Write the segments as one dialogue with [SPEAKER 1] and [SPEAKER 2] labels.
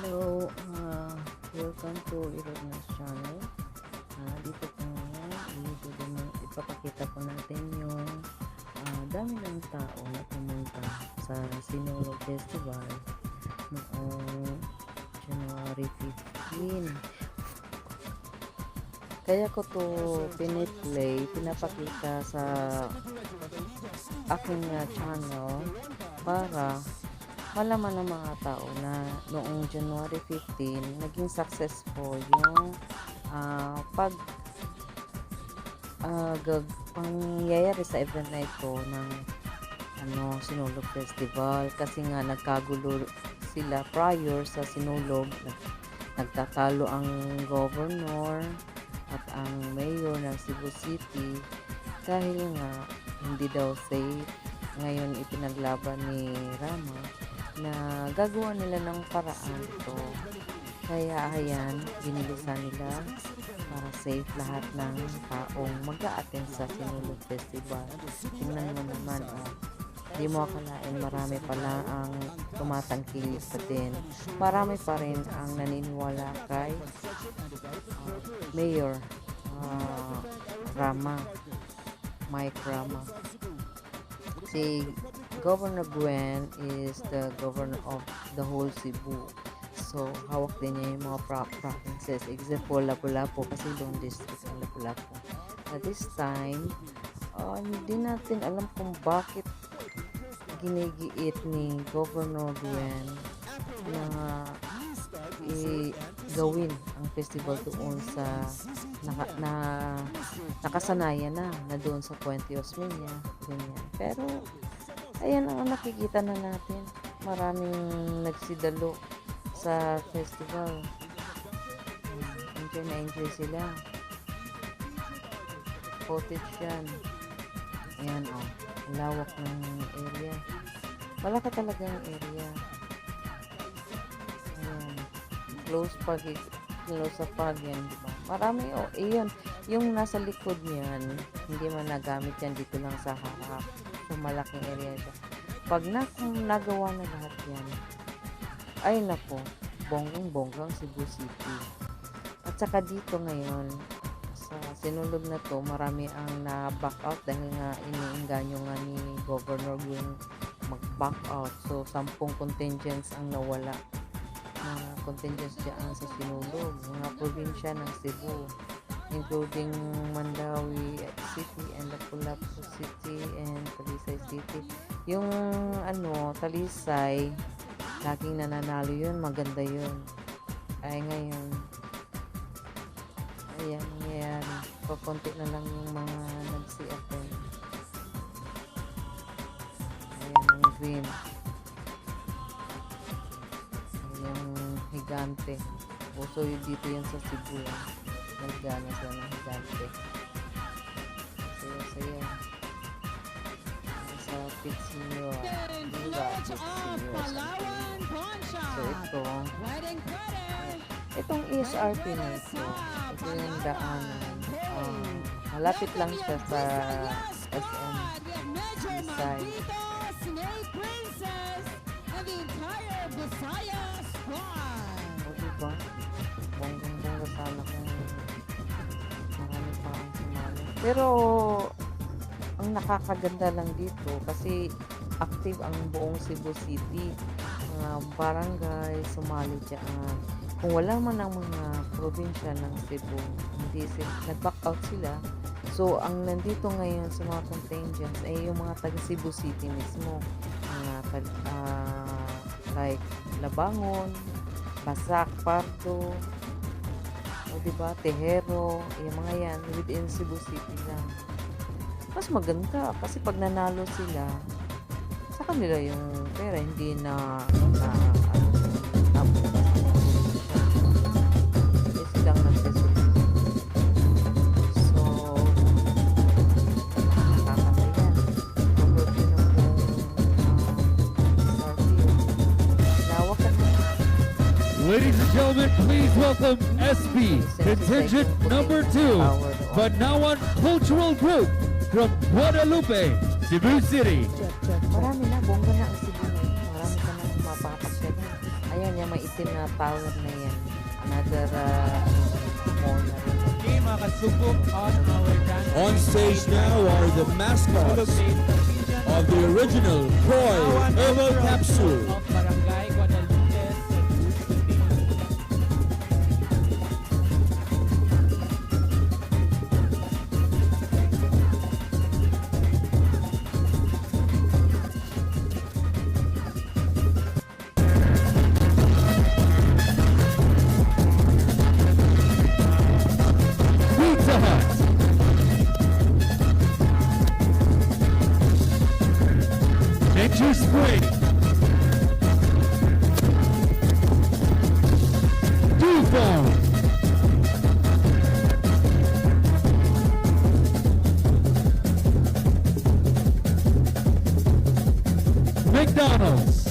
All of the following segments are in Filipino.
[SPEAKER 1] Hello, uh, welcome to Irognas channel. Uh, dito po ngayon, ipapakita po natin yung uh, dami ng tao na pumunta sa Sinulog Festival noong January 15. Kaya ko to piniplay, pinapakita sa aking uh, channel para malaman ng mga tao na noong January 15 naging successful yung ah, pag ah, gag pangyayari sa event na ito ng ano Sinulog Festival. Kasi nga nagkagulo sila prior sa Sinulog. Nag- nagtatalo ang governor at ang mayor ng Cebu City. Dahil nga hindi daw safe. Ngayon ipinaglaban ni Rama na gagawa nila ng paraan ito. Kaya ayan, binilisan nila para safe lahat ng taong mag attend sa Sinulog Festival. Tingnan mo naman, oh. Di mo akalain marami pala ang tumatangkilik pa din. Marami pa rin ang naniniwala kay uh, Mayor uh, Rama, Mike Rama. Si Governor Gwen is the governor of the whole Cebu. So, hawak din niya yung mga pro- provinces. Example, Lapu-Lapu kasi doon district ng Lapu-Lapu. At this time, uh, hindi natin alam kung bakit ginigiit ni Governor Gwen na i gawin ang festival doon sa naka, na nakasanayan na na doon sa Puente Osmeña ganyan pero ayan ang nakikita na natin. Maraming nagsidalo sa festival. Enjoy na enjoy sila. Cottage yan. Ayan oh. Ang lawak ng area. Malaki talaga ang area. Ayan. Close pag close sa pag yan di marami oh iyon yung nasa likod niyan hindi man nagamit yan dito lang sa harap. Sa malaking area ito pag na, kung nagawa na lahat yan ay nako bonggang bonggang Cebu City. At saka dito ngayon sa sinulog na to marami ang na-back out dahil nga iniinganyo nga ni Governor yung mag-back out. So sampung contingents ang nawala. Na contingents dyan sa sinulog mga probinsya ng Cebu including Mandawi City and Lapu-Lapu City and Talisay City. Yung ano Talisay laging nananalo yun maganda yun. Ay ngayon ayan nangyayari papunti na lang yung mga nag-CFM ayan ang green. Yung higante. Uso yun dito yan sa Cebu yan nagana sila ng higante saya saya sa Pitsinyo Diba Pitsinyo so ito. Itong ESRP na ito, ito yung daanan. Um, malapit lang siya sa SM
[SPEAKER 2] Snake Princess, and the entire Visaya squad.
[SPEAKER 1] Pero, ang nakakaganda lang dito kasi active ang buong Cebu City. Mga barangay, sumali dyan. Kung wala man ang mga probinsya ng Cebu, hindi sila, nag-back out sila. So, ang nandito ngayon sa mga contingents ay yung mga taga Cebu City mismo. Mga ah, like Labangon, Basak, Pardo, o diba, Tejero, yung mga yan, within Cebu City lang. Mas maganda kasi pag nanalo sila, sa kanila yung pera, hindi na, na ano,
[SPEAKER 3] gentlemen, please welcome SB, contingent number two, but now on cultural group from Guadalupe, Cebu City.
[SPEAKER 1] Marami na, bongga na ang Cebu. Marami ka na. Ayan, yung may na tower na yan. Another uh, mall na rin.
[SPEAKER 4] Okay, mga kasubok on our dance.
[SPEAKER 5] On stage now are the mascots of the original Croy Herbal Capsule.
[SPEAKER 3] Nature Spring. Dew Farm. McDonald's.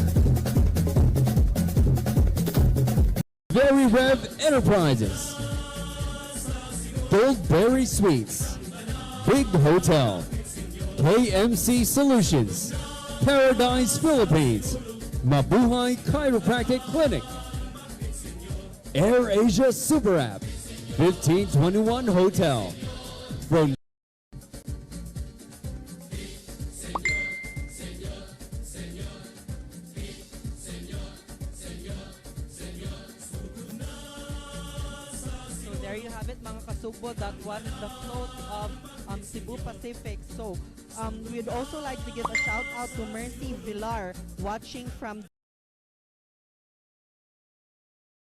[SPEAKER 3] Very Rev Enterprises. Goldberry Suites, Big Hotel, KMC Solutions, Paradise Philippines, Mabuhay Chiropractic Clinic, Air Asia Super App, 1521 Hotel. From
[SPEAKER 6] So there you have it mga kasubo. That was the float of um, Cebu Pacific. So um, we'd also like to give a shout out to Mercy Villar watching from